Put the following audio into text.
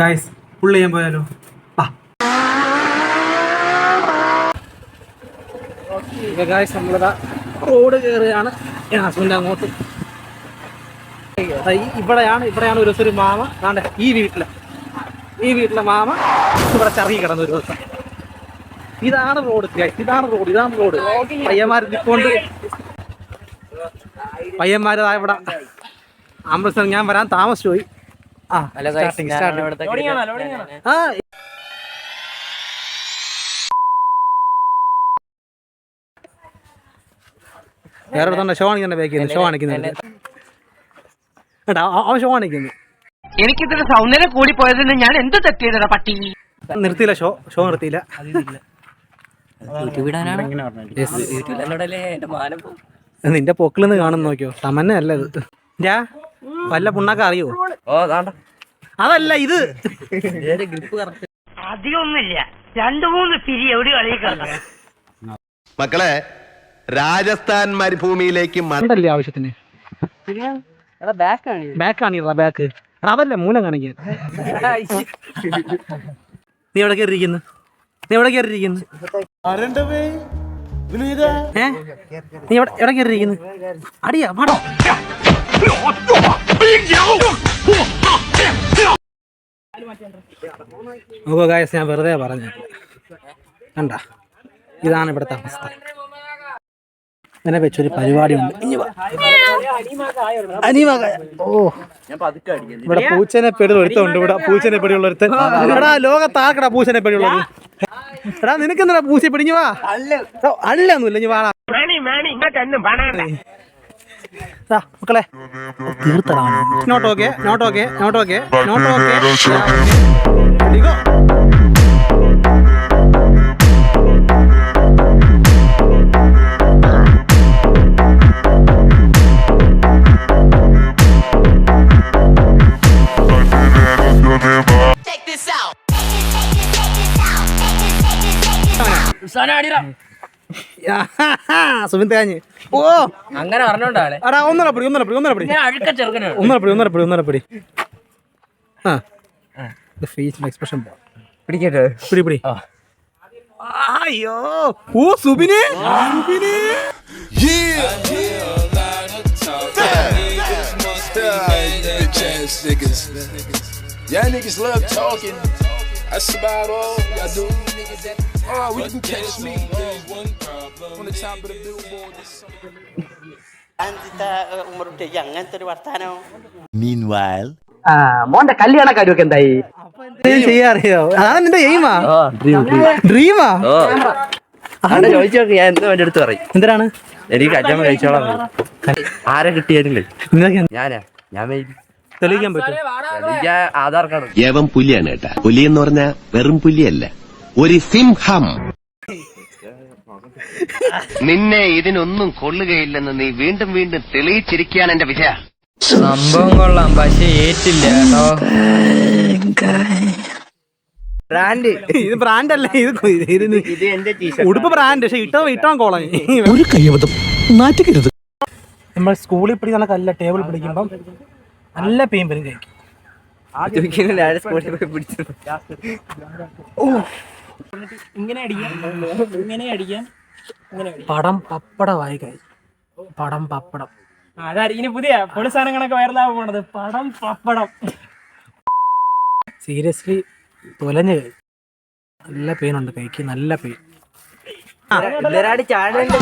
Guys പുള്ളി ചെയ്യാൻ പോയാലോ? ഗായ്സ് നമ്മളിതാ റോഡ് കയറുകയാണ് ഹസ്ബൻഡ് അങ്ങോട്ട്. ഇവിടെയാണ് ഇവിടെയാണ് ഒരു ദിവസം ഒരു മാമ. ദാണ്ടെ ഈ വീട്ടിലെ. ഈ വീട്ടിലെ മാമ ഇവിടെ ചറങ്ങി കിടന്ന ഒരു ദിവസം. ഇതാണ് റോഡ് ഗൈസ് ഇതാണ് റോഡ് ഇതാണ് റോഡ് പയ്യന്മാർ നിൽക്കൊണ്ട് പയ്യന്മാരതാ ഇവിടെ. അമൃത്സർ ഞാൻ വരാൻ താമസിച്ചു വേറെ തന്നെ ഷോ കാണിക്കുന്ന ബാക്കി ഷോ കാണിക്കുന്നുണ്ട്. കേട്ടാ അവൻ ഷോ കാണിക്കുന്നു. എനിക്കിതിന്റെ സൗന്ദര്യം കൂടി പോയതിന് ഞാൻ എന്ത് തെറ്റിയതാ പട്ടി? നിർത്തിയില്ല ഷോ ഷോ നിർത്തിയില്ല. നിന്റെ പൊക്കിളിന്ന് കാണുന്ന നോക്കിയോ? തമന്നെ അല്ല ഇത്. ഞാ വല്ല പുണ്ണാക്ക അറിയോ? അതല്ല ഇത്. അധികമൊന്നുമില്ല. രണ്ടു മൂന്ന് പിരി എവിടെ മക്കളെ രാജസ്ഥാൻ മരുഭൂമിയിലേക്ക് മണ്ടല്ലേ ആവശ്യത്തിന്? ബാക്ക് ആണ്. ബാക്ക് അതല്ല മൂലം കാണിക്കാൻ. നീ എവിടെ കയറിയിരിക്കുന്നു? നീ എവിടെ കയറിയിരിക്കുന്നു? നീ എവിടെ എവിടെ കയറിയിരിക്കുന്നു? അടിയാ പാടോ നോക്കൂ ഗായസ് ഞാൻ വെറുതെ പറഞ്ഞു. കണ്ട? ഇതാണ് ഇവിടുത്തെ അവസ്ഥ. ഇതിനെ വെച്ചൊരു പരിപാടിയുണ്ട്. അനിമകായ. ഓ. ഇവിടെ പൂച്ചനെ പെടി ഒരുത്തുണ്ട് ഇവിടെ പൂച്ചനെ പെടിയുള്ള ഒരുത്തൻ. എടാ ലോകത്താക്കടാ പൂച്ചനെ പെടിയുള്ളത് എടാ നിനക്ക് എന്താ പൂച്ച പിടിഞ്ഞു വാ. അല്ലൊന്നുമില്ല ഇനി വാടാ. മക്കളെ. തീർത്തടാ. Not okay not okay not okay not okay. Sumit കാഞ്ഞ് ഓ അങ്ങനെ പറഞ്ഞോണ്ടാണ് എടാ ഒന്നര പിടി ഒന്നര പിടി ഒന്നര പിടി അഴുക്ക ചെറുക്കനാണ് ഒന്നര പിടി ഒന്നര പിടി ഒന്നര പിടി ആ ഫേസിൽ എക്സ്പ്രഷൻ പിടിക്കട്ടെ പിടി പിടി അയ്യോ ഓ സുബിനെ സുബിനെ niggas. Y'all niggas love talking. That's about all y'all do. Oh, we can catch me. on the top of the billboard. or something. ആ മോന്റെ കല്യാണ കാര്യമൊക്കെ എന്തായി? ചെയ്യാറിയോ? അതാണ് നിന്റെ എയിമാ ഡ്രീമാ ചോദിച്ചോക്ക് ഞാൻ എന്താ എന്റെ അടുത്ത് പറയും? എന്തിനാണ്? എനിക്ക് കല്യാണം കഴിച്ചോളാം ആരെ കിട്ടിയാലും ഞാനാ? ഞാൻ തെളിയിക്കാൻ പറ്റും ആധാർ കാർഡ് യവൻ പുലിയാണ് കേട്ടാ. പുലി എന്ന് പറഞ്ഞാൽ വെറും പുലിയല്ല. ഒരു സിംഹം നിന്നെ ഇതിനൊന്നും കൊള്ളുകയില്ലെന്ന് നീ വീണ്ടും വീണ്ടും തെളിയിച്ചിരിക്കുകയാണ് എന്റെ വിജയ. സംഭവം കൊള്ളാം പക്ഷെ ഏറ്റില്ല കേട്ടോ. ബ്രാൻഡ്. ഇത് ബ്രാൻഡ് അല്ല ഇത് ഇത് ഇത് എന്റെ ഉടുപ്പ് ബ്രാൻഡ് പക്ഷെ ഇട്ടോ ഇട്ടോ കോളനി ഒരു കയ്യബദ്ധം നാറ്റുകരുത്. നമ്മൾ സ്കൂളിൽ പിടിക്കുന്ന നല്ല കല്ല ടേബിൾ പിടിക്കുമ്പം നല്ല പെയിൻ വരും കഴിക്കും ഞാൻ സ്കൂളിൽ ഇങ്ങനെ അടിക്കാം ഇങ്ങനെ അടിക്കാം ഇങ്ങനെ പടം പപ്പടമായി കഴിച്ചു പടം പപ്പടം. അതായിരിക്കും ഇനി പുതിയ പൊളി സാധനങ്ങളൊക്കെ വൈറലാവാൻ പോണത്. പടം പപ്പടം. സീരിയസ്ലി തുലഞ്ഞു കൈ നല്ല പെയിനുണ്ട് കൈക്ക് നല്ല പെയിൻ ചാടേണ്ട